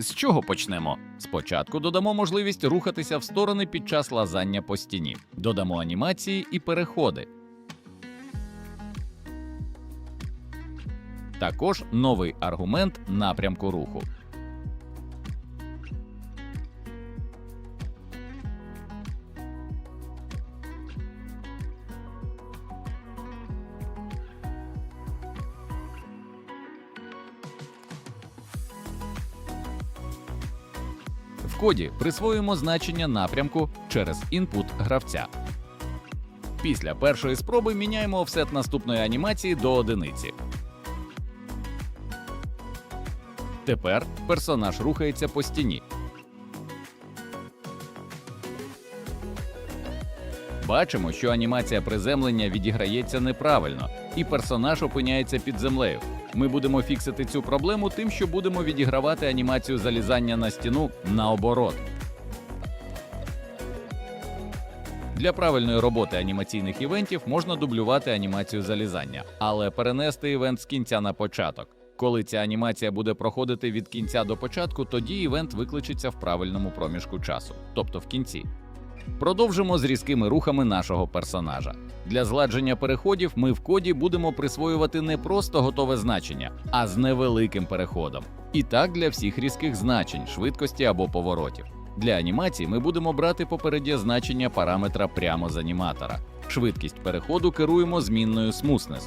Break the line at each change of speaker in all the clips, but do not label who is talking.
З чого почнемо? Спочатку додамо можливість рухатися в сторони під час лазання по стіні, додамо анімації і переходи. Також новий аргумент напрямку руху. Коді присвоюємо значення напрямку через інпут гравця. Після першої спроби міняємо офсет наступної анімації до одиниці. Тепер персонаж рухається по стіні. Бачимо, що анімація приземлення відіграється неправильно, і персонаж опиняється під землею. Ми будемо фіксити цю проблему тим, що будемо відігравати анімацію залізання на стіну наоборот. Для правильної роботи анімаційних івентів можна дублювати анімацію залізання, але перенести івент з кінця на початок. Коли ця анімація буде проходити від кінця до початку, тоді івент викличеться в правильному проміжку часу, тобто в кінці. Продовжимо з різкими рухами нашого персонажа. Для зладження переходів ми в коді будемо присвоювати не просто готове значення, а з невеликим переходом. І так для всіх різких значень, швидкості або поворотів. Для анімації ми будемо брати попереднє значення параметра прямо з аніматора. Швидкість переходу керуємо змінною smoothness.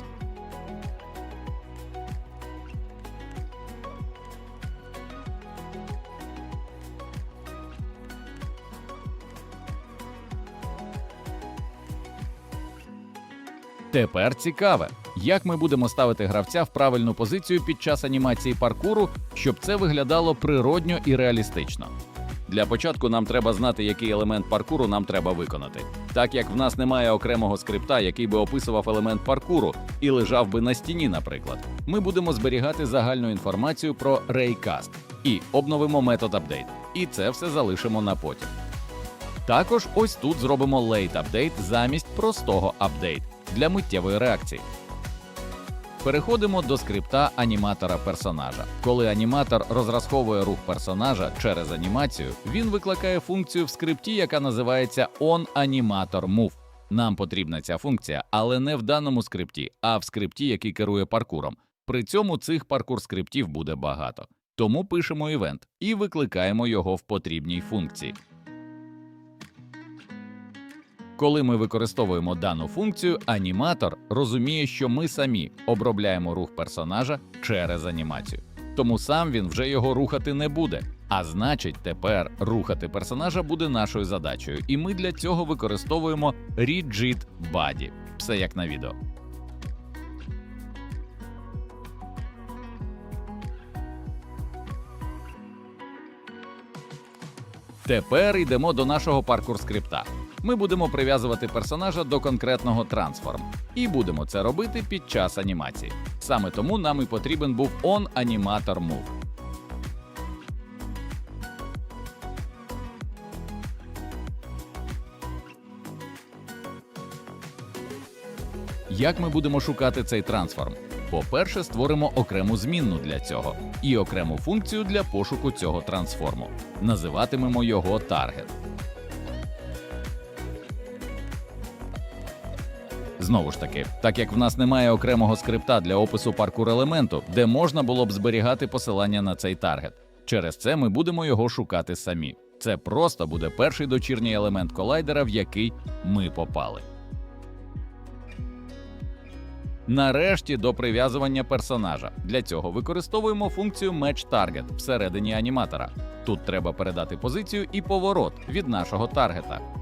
Тепер цікаве, як ми будемо ставити гравця в правильну позицію під час анімації паркуру, щоб це виглядало природньо і реалістично. Для початку нам треба знати, який елемент паркуру нам треба виконати. Так як в нас немає окремого скрипта, який би описував елемент паркуру і лежав би на стіні, наприклад, ми будемо зберігати загальну інформацію про Raycast і обновимо метод update. І це все залишимо на потім. Також ось тут зробимо late update замість простого update для миттєвої реакції. Переходимо до скрипта аніматора персонажа. Коли аніматор розраховує рух персонажа через анімацію, він викликає функцію в скрипті, яка називається onAnimatorMove. Нам потрібна ця функція, але не в даному скрипті, а в скрипті, який керує паркуром. При цьому цих паркур скриптів буде багато. Тому пишемо івент і викликаємо його в потрібній функції. Коли ми використовуємо дану функцію, аніматор розуміє, що ми самі обробляємо рух персонажа через анімацію. Тому сам він вже його рухати не буде. А значить, тепер рухати персонажа буде нашою задачею, і ми для цього використовуємо Rigid Body. Все як на відео. Тепер йдемо до нашого паркур скрипта. Ми будемо прив'язувати персонажа до конкретного трансформ, і будемо це робити під час анімації. Саме тому нам і потрібен був on Animator Move. Як ми будемо шукати цей трансформ? По-перше, створимо окрему змінну для цього і окрему функцію для пошуку цього трансформу. Називатимемо його таргет. Знову ж таки, так як в нас немає окремого скрипта для опису паркур елементу, де можна було б зберігати посилання на цей таргет. Через це ми будемо його шукати самі. Це просто буде перший дочірній елемент колайдера, в який ми попали. Нарешті до прив'язування персонажа. Для цього використовуємо функцію Match Target всередині аніматора. Тут треба передати позицію і поворот від нашого таргета.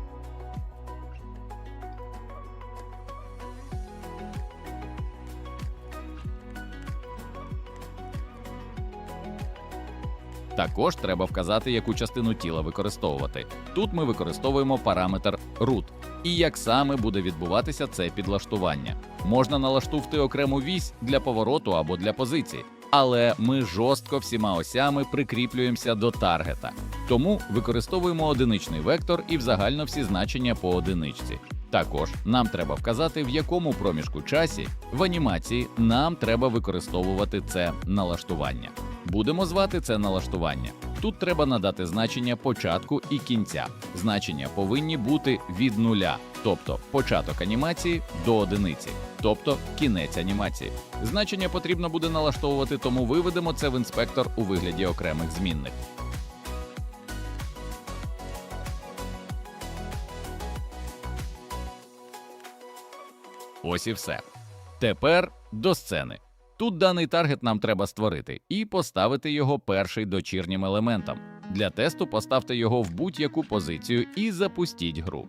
Також треба вказати, яку частину тіла використовувати. Тут ми використовуємо параметр root. І як саме буде відбуватися це підлаштування. Можна налаштувати окрему вісь для повороту або для позиції, але ми жорстко всіма осями прикріплюємося до таргета. Тому використовуємо одиничний вектор і взагально всі значення по одиничці. Також нам треба вказати, в якому проміжку часі в анімації нам треба використовувати це налаштування. Будемо звати це налаштування. Тут треба надати значення початку і кінця. Значення повинні бути від нуля, тобто початок анімації до одиниці, тобто кінець анімації. Значення потрібно буде налаштовувати, тому виведемо це в інспектор у вигляді окремих змінних. Ось і все. Тепер до сцени. Тут даний таргет нам треба створити і поставити його перший дочірнім елементом. Для тесту поставте його в будь-яку позицію і запустіть гру.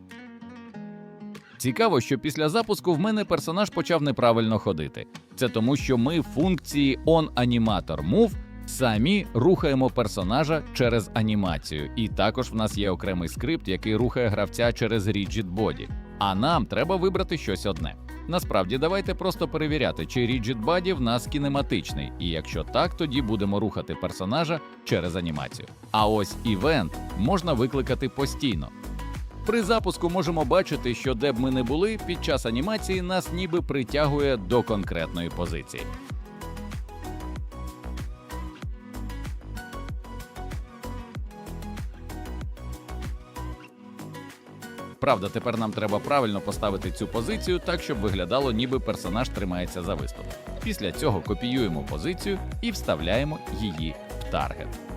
Цікаво, що після запуску в мене персонаж почав неправильно ходити. Це тому, що ми в функції OnAnimatorMove самі рухаємо персонажа через анімацію, і також в нас є окремий скрипт, який рухає гравця через Rigid Body. А нам треба вибрати щось одне. Насправді, давайте просто перевіряти, чи Ріджіт Баді в нас кінематичний, і якщо так, тоді будемо рухати персонажа через анімацію. А ось івент можна викликати постійно. При запуску можемо бачити, що де б ми не були, під час анімації нас ніби притягує до конкретної позиції. Правда, тепер нам треба правильно поставити цю позицію так, щоб виглядало, ніби персонаж тримається за виступ. Після цього копіюємо позицію і вставляємо її в таргет.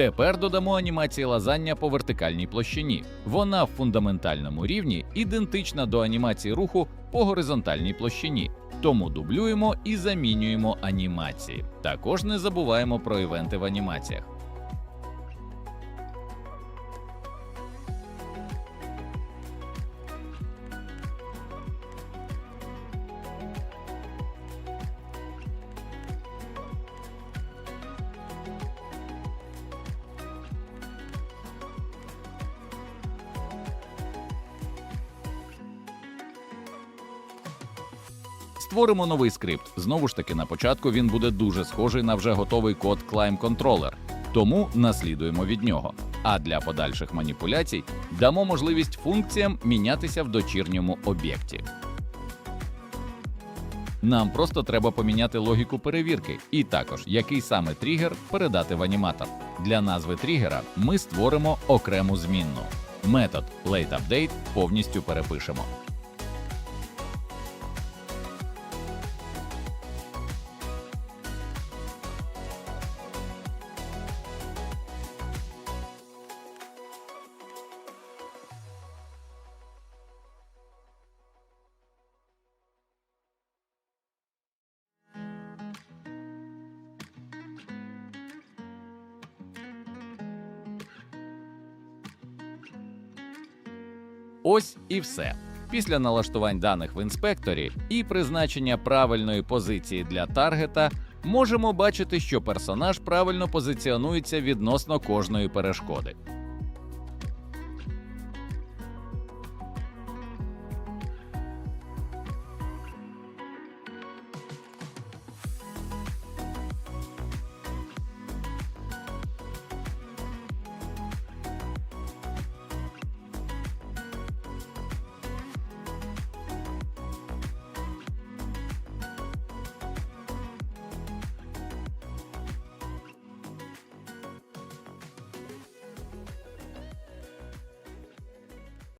Тепер додамо анімації лазання по вертикальній площині. Вона в фундаментальному рівні ідентична до анімації руху по горизонтальній площині. Тому дублюємо і замінюємо анімації. Також не забуваємо про івенти в анімаціях. Створимо новий скрипт. Знову ж таки, на початку він буде дуже схожий на вже готовий код Climb Controller, тому наслідуємо від нього. А для подальших маніпуляцій дамо можливість функціям мінятися в дочірньому об'єкті. Нам просто треба поміняти логіку перевірки, і також який саме тригер передати в аніматор. Для назви тригера ми створимо окрему змінну. Метод LateUpdate повністю перепишемо. Ось і все. Після налаштувань даних в інспекторі і призначення правильної позиції для таргета можемо бачити, що персонаж правильно позиціонується відносно кожної перешкоди.